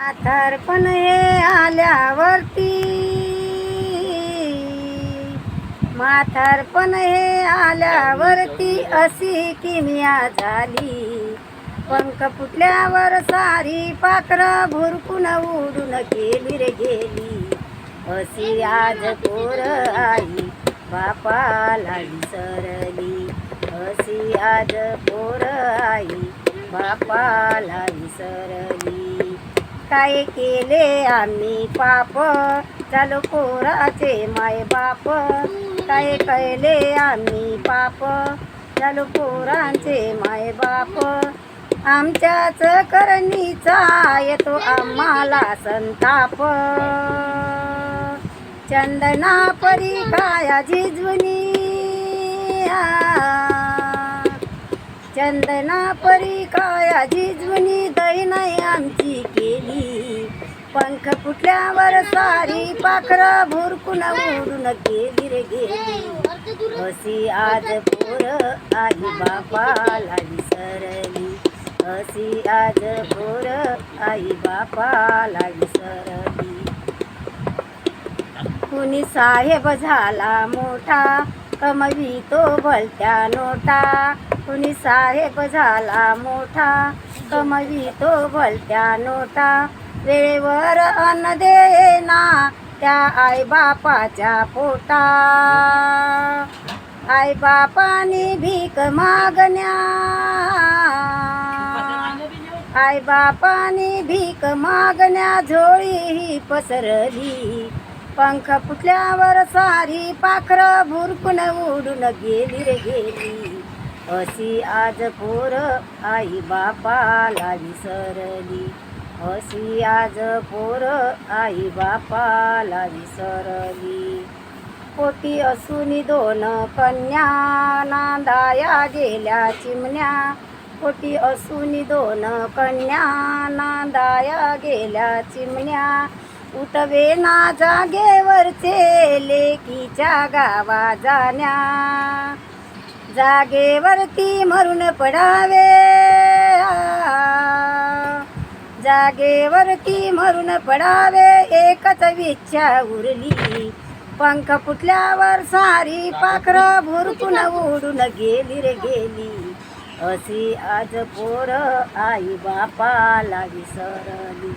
म्हातारपण हे आल्यावरती. माथारपण हे आल्यावरती अशी किमिया झाली पंख फुटल्यावर सारी पाखरं भुरकून उडून गेली रे गेली. अशी आज पोर आई बापाला विसरली. अशी आज पोर आई बापाला विसरली. काय केले आम्ही पाप? चालू पोराचे माय बाप काय केले आम्ही पाप? चालू पोरांचे माय बाप आमच्याच करणीचा येतो आम्हाला संताप. चंदना परी काया झिजवनी चंदना परी काया झिजवणी पंख फुटल्यावर सारी पाखर भुरकून उडून गेली रे गेली. अशी आज पोर आई बापाला विसरली. अशी आज पोर आई बापाला विसरली. कुणी साहेब झाला मोठा कमवी तो भलत्या नोटा. कुणी साहेब झाला मोठा कमवी तो भलत्या नोटा. वेळेवर अन्न देना त्या आई बापाच्या पोटा. आई बापानी भीक मागण्या. आई बापानी भीक मागण्या झोळी ही पसरली. पंख फुटल्यावर सारी पाखरं भुरकून उडून गेली रे गेली. अशी आज पोर आई बापाला विसरली. अशी आज पोर आई बापाला विसरली. पोटी असून दोन कन्या नांदाया गेल्या चिमण्या. पोटी असून दोन कन्या नांदाया गेल्या चिमण्या. उठवे ना जागेवरचे लेकीच्या गावा जाण्या. जागेवरती मरून पडावे. जागेवरती मरून पडावे एकच विच्छा उरली. पंख फुटल्यावर सारी पाखरं भुरकून उडून गेली रे गेली. अशी आज पोर आई बापाला विसरली.